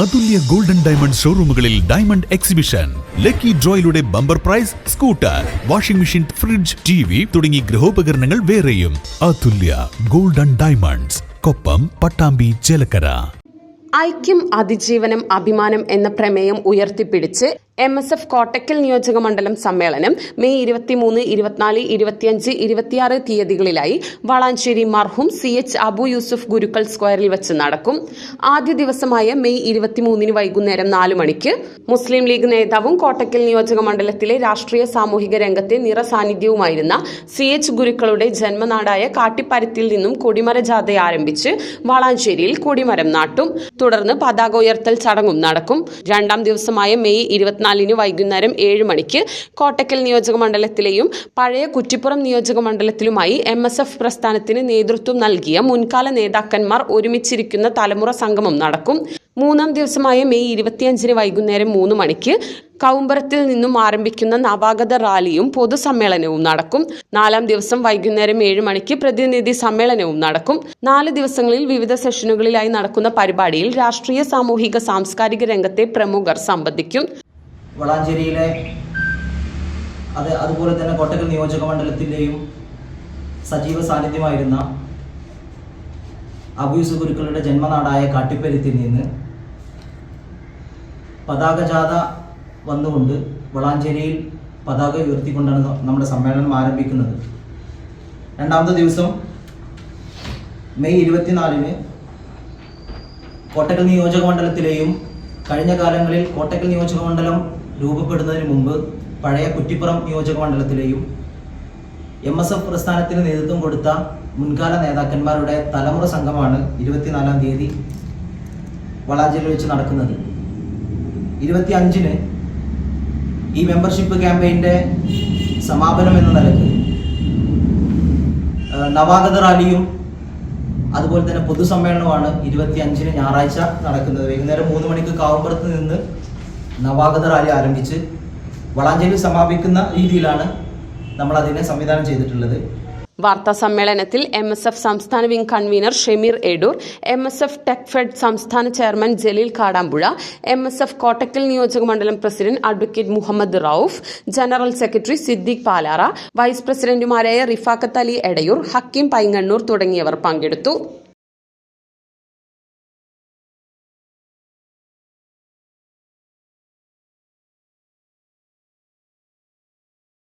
അതുല്യ golden diamond ഷോറൂമുകളിൽ diamond exhibition. Lucky ഡ്രോയിലൂടെ bumper prize scooter washing machine fridge T V തുടങ്ങി ഗൃഹോപകരണങ്ങൾ വേറെയും. Athulya golden diamonds Koppam Pattambi Chelakkara. ഐക്യം അതിജീവനം അഭിമാനം എന്ന പ്രമേയം ഉയർത്തിപ്പിടിച്ച് എം എസ് എഫ് കോട്ടക്കൽ നിയോജക മണ്ഡലം സമ്മേളനം മെയ് ഇരുപത്തിമൂന്ന് ഇരുപത്തിനാല് ഇരുപത്തിയഞ്ച് ഇരുപത്തിയാറ് തീയതികളിലായി വളാഞ്ചേരി മർഹൂം സി എച്ച് അബു യൂസുഫ് ഗുരുക്കൾ സ്ക്വയറിൽ വെച്ച് നടക്കും. ആദ്യ ദിവസമായ മെയ് ഇരുപത്തിമൂന്നിന് വൈകുന്നേരം നാല് മണിക്ക് മുസ്ലിം ലീഗ് നേതാവും കോട്ടക്കൽ നിയോജക മണ്ഡലത്തിലെ രാഷ്ട്രീയ സാമൂഹിക രംഗത്തെ നിറസാന്നിധ്യവുമായിരുന്ന സി എച്ച് ഗുരുക്കളുടെ ജന്മനാടായ കാട്ടിപ്പരത്തിൽ നിന്നും കൊടിമര ജാഥ ആരംഭിച്ച് വളാഞ്ചേരിയിൽ കൊടിമരം നാട്ടും. തുടർന്ന് പതാക ഉയർത്തൽ ചടങ്ങും നടക്കും. രണ്ടാം ദിവസമായ മെയ് ഇരുപത്തിനാലിന് വൈകുന്നേരം ഏഴ് മണിക്ക് കോട്ടക്കൽ നിയോജക മണ്ഡലത്തിലെയും പഴയ കുറ്റിപ്പുറം നിയോജക മണ്ഡലത്തിലുമായി എം എസ് എഫ് പ്രസ്ഥാനത്തിന് നേതൃത്വം നൽകിയ മുൻകാല നേതാക്കന്മാർ ഒരുമിച്ചിരിക്കുന്ന തലമുറ സംഗമം നടക്കും. മൂന്നാം ദിവസമായ മെയ് ഇരുപത്തിയഞ്ചിന് വൈകുന്നേരം മൂന്ന് മണിക്ക് കൗമ്പറത്തിൽ നിന്നും ആരംഭിക്കുന്ന നവാഗത റാലിയും പൊതുസമ്മേളനവും നടക്കും. നാലാം ദിവസം വൈകുന്നേരം ഏഴ് മണിക്ക് പ്രതിനിധി സമ്മേളനവും നടക്കും. നാല് ദിവസങ്ങളിൽ വിവിധ സെഷനുകളിലായി നടക്കുന്ന പരിപാടിയിൽ രാഷ്ട്രീയ സാമൂഹിക സാംസ്കാരിക രംഗത്തെ പ്രമുഖർ സംബന്ധിക്കും. വളാഞ്ചേരിയിലെ അത് അതുപോലെ തന്നെ കോട്ടക്കൽ നിയോജക മണ്ഡലത്തിന്റെയും സജീവ സാന്നിധ്യമായിരുന്ന അബൂസ് ഗുരുക്കളുടെ ജന്മനാടായ കാട്ടിപ്പരുത്തിൽ നിന്ന് പതാക ജാഥ വന്നുകൊണ്ട് വളാഞ്ചേരിയിൽ പതാക ഉയർത്തിക്കൊണ്ടാണ് നമ്മുടെ സമ്മേളനം ആരംഭിക്കുന്നത്. രണ്ടാമത്തെ ദിവസം മെയ് ഇരുപത്തിനാലിന് കോട്ടക്കൽ നിയോജക മണ്ഡലത്തിലെയും കഴിഞ്ഞ കാലങ്ങളിൽ കോട്ടക്കൽ നിയോജക മണ്ഡലം രൂപപ്പെടുന്നതിന് മുമ്പ് പഴയ കുറ്റിപ്പുറം നിയോജക മണ്ഡലത്തിലെയും എം എസ് എഫ് പ്രസ്ഥാനത്തിന് നേതൃത്വം കൊടുത്ത മുൻകാല നേതാക്കന്മാരുടെ തലമുറ സംഘമാണ് ഇരുപത്തിനാലാം തീയതി വളാഞ്ചേരിയിൽ വെച്ച് നടക്കുന്നത്. ഇരുപത്തി അഞ്ചിന് ഈ മെമ്പർഷിപ്പ് ക്യാമ്പയിന്റെ സമാപനം എന്ന നിലയ്ക്ക് നവാഗത റാലിയും അതുപോലെ തന്നെ പൊതുസമ്മേളനമാണ് ഇരുപത്തി അഞ്ചിന് ഞായറാഴ്ച നടക്കുന്നത്. വൈകുന്നേരം മൂന്ന് മണിക്ക് കാവുമ്പുറത്ത് നിന്ന് നവാഗത റാലി ആരംഭിച്ച് വളാഞ്ചേരി സമാപിക്കുന്ന രീതിയിലാണ് നമ്മൾ അതിനെ സംവിധാനം ചെയ്തിട്ടുള്ളത്. വാർത്താ സമ്മേളനത്തിൽ എം എസ് എഫ് സംസ്ഥാന wing convenor Shemeer Edoor M S F techfed സംസ്ഥാന chairman Jaleel Kadampuzha M S F Kottakkal നിയോജക മണ്ഡലം president advocate Muhammad Rauf general secretary Siddique Palara vice പ്രസിഡന്റുമാരായ റിഫാഖത്ത് അലി എടയൂർ ഹക്കീം പൈങ്ങണ്ണൂർ തുടങ്ങിയവർ പങ്കെടുത്തു.